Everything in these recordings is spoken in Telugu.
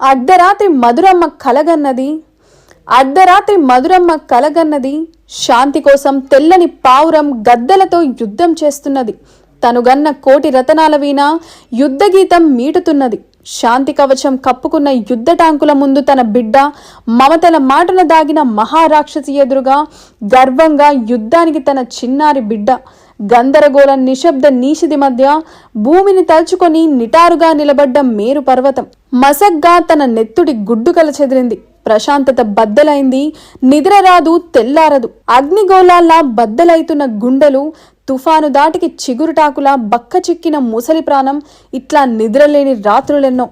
అర్ధరాత్రి మధురమ్మ కలగన్నది. అర్ధరాత్రి మధురమ్మ కలగన్నది. శాంతి కోసం తెల్లని పావురం గద్దలతో యుద్ధం చేస్తున్నది. తనుగన్న కోటి రతనాల వీణ యుద్ధగీతం మీటుతున్నది. శాంతి కవచం కప్పుకున్న యుద్ధ టాంకుల ముందు తన బిడ్డ మమతల మాటను దాగిన మహారాక్షసి ఎదురుగా గర్వంగా యుద్ధానికి తన చిన్నారి బిడ్డ గందరగోళ నిశ్శబ్ద నీషిది మధ్య భూమిని తలుచుకొని నిటారుగా నిలబడ్డ మేరు పర్వతం. మసగ్గా తన నెత్తుడి గుడ్డుకల చెదిరింది. ప్రశాంతత బద్దలైంది. నిద్ర రాదు తెల్లారదు. అగ్నిగోళాల్లా బద్దలైతున్న గుండెలు తుఫాను దాటికి చిగురుటాకులా బక్క చిక్కిన ముసలి ప్రాణం ఇట్లా నిద్రలేని రాత్రులెన్నో.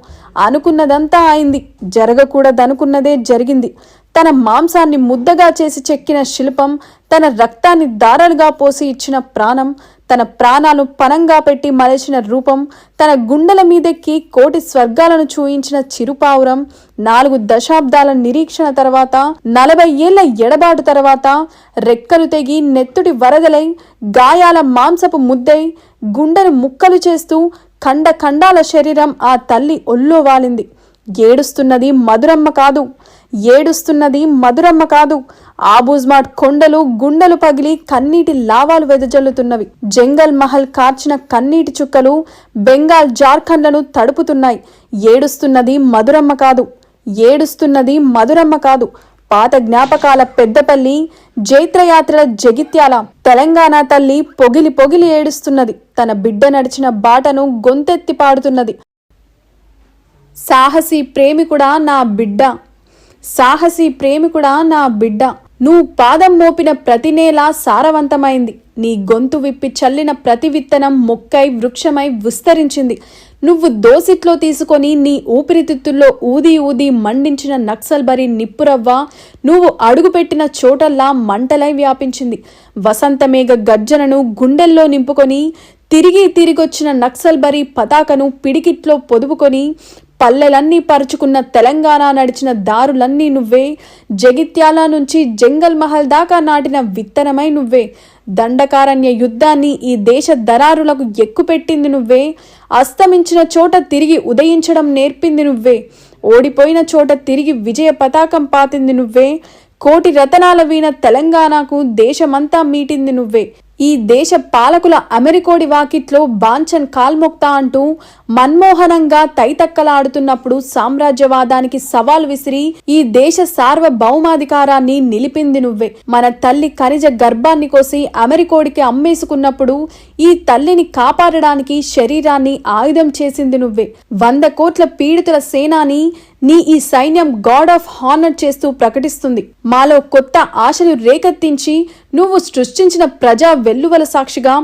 అనుకున్నదంతా అయింది. జరగకూడదనుకున్నదే జరిగింది. తన మాంసాన్ని ముద్దగా చేసి చెక్కిన శిల్పం తన రక్తాన్ని దారాలుగా పోసి ఇచ్చిన ప్రాణం తన ప్రాణాలు పనంగా పెట్టి మలచిన రూపం తన గుండెల మీదెక్కి కోటి స్వర్గాలను చూయించిన చిరుపావురం నాలుగు దశాబ్దాల నిరీక్షణ తర్వాత నలభై ఏళ్ళ ఎడబాటు తర్వాత రెక్కలు తెగి నెత్తుడి వరదలై గాయాల మాంసపు ముద్దై గుండెను ముక్కలు చేస్తూ ఖండ ఖండాల శరీరం ఆ తల్లి ఒళ్ళో వాలింది. ఏడుస్తున్నది మధురమ్మ కాదు. ఏడుస్తున్నది మధురమ్మ కాదు. ఆబూజ్మాట్ కొండలు గుండెలు పగిలి కన్నీటి లావాలు వెదజల్లుతున్నవి. జంగల్ మహల్ కార్చిన కన్నీటి చుక్కలు బెంగాల్ జార్ఖండ్లను తడుపుతున్నాయి. ఏడుస్తున్నది మధురమ్మ కాదు. ఏడుస్తున్నది మధురమ్మ కాదు. పాత జ్ఞాపకాల పెద్దపల్లి జైత్రయాత్రల జగిత్యాల తెలంగాణ తల్లి పొగిలి పొగిలి ఏడుస్తున్నది. తన బిడ్డ నడిచిన బాటను గొంతెత్తి పాడుతున్నది. సాహసి ప్రేమికుడా నా బిడ్డ. సాహసి ప్రేమికుడా నా బిడ్డ. నువ్వు పాదం మోపిన ప్రతి నేల సారవంతమైంది. నీ గొంతు విప్పి చల్లిన ప్రతి విత్తనం మొక్కై వృక్షమై విస్తరించింది. నువ్వు దోసిట్లో తీసుకొని నీ ఊపిరితిత్తుల్లో ఊది ఊది మండించిన నక్సల్బరి నిప్పురవ్వ నువ్వు అడుగుపెట్టిన చోటల్లా మంటలై వ్యాపించింది. వసంతమేఘ గర్జనను గుండెల్లో నింపుకొని తిరిగి తిరిగొచ్చిన నక్సల్బరి పతాకను పిడికిట్లో పొదుపుకొని పల్లెలన్నీ పరుచుకున్న తెలంగాణ నడిచిన దారులన్నీ నువ్వే. జగిత్యాల నుంచి జంగల్ మహల్ దాకా నాటిన విత్తనమై నువ్వే. దండకారణ్య యుద్ధాన్ని ఈ దేశ దరారులకు ఎక్కుపెట్టింది నువ్వే. అస్తమించిన చోట తిరిగి ఉదయించడం నేర్పింది నువ్వే. ఓడిపోయిన చోట తిరిగి విజయ పతాకం పాతింది నువ్వే. కోటి రతనాల వీణ తెలంగాణకు దేశమంతా మీటింది నువ్వే. ఈ దేశ పాలకుల అమెరికోడి వాకిట్లో బాంచన్ కాల్మొక్తా అంటూ మన్మోహనంగా తైతక్కలాడుతున్నప్పుడు సామ్రాజ్యవాదానికి సవాల్ విసిరి ఈ దేశ సార్వభౌమాధికారాన్ని నిలిపింది నువ్వే. మన తల్లి ఖనిజ గర్భాన్ని కోసి అమెరికోడికి అమ్మేసుకున్నప్పుడు ఈ తల్లిని కాపాడడానికి శరీరాన్ని ఆయుధం చేసింది నువ్వే. వంద కోట్ల పీడితుల సేనాని నీ ఈ సైన్యం గాడ్ ఆఫ్ హానర్ చేస్తూ ప్రకటిస్తుంది. మాలో కొత్త ఆశలు రేకెత్తించి నువ్వు సృష్టించిన ప్రజా వెల్లువల సాక్షిగా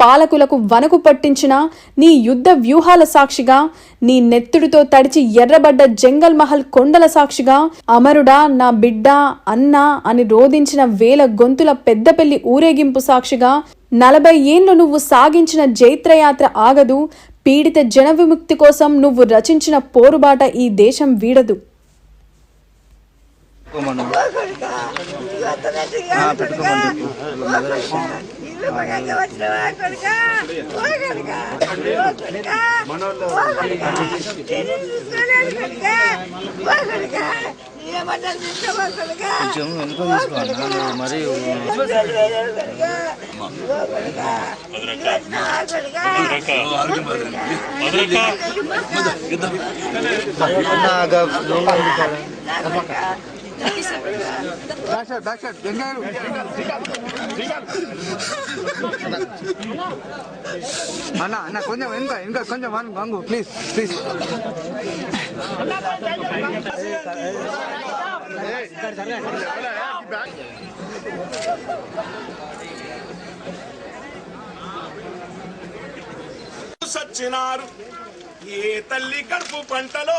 పాలకులకు వనకు పట్టించిన నీ యుద్ధ వ్యూహాల సాక్షిగా నీ నెత్తుడితో తడిచి ఎర్రబడ్డ జంగల్ మహల్ కొండల సాక్షిగా అమరుడా నా బిడ్డ అన్నా అని రోధించిన వేల గొంతుల పెద్దపల్లి ఊరేగింపు సాక్షిగా నలభై ఏండ్లు నువ్వు సాగించిన జైత్రయాత్ర ఆగదు. పీడిత జన విముక్తి కోసం నువ్వు రచించిన పోరుబాట ఈ దేశం వీడదు. పెట్టుకోమను. కొంచెం వెనుక నువ్వు మరి బ్యాక్ సైడ్ బ్యాక్ సైడ్ కదా. అన్న అన్న కొంచెం ఇంకా ఇంకా కొంచెం వన్ గంగు ప్లీజ్ ప్లీజ్ సచ్చినారు ఏ తల్లి కడుపు పంటలో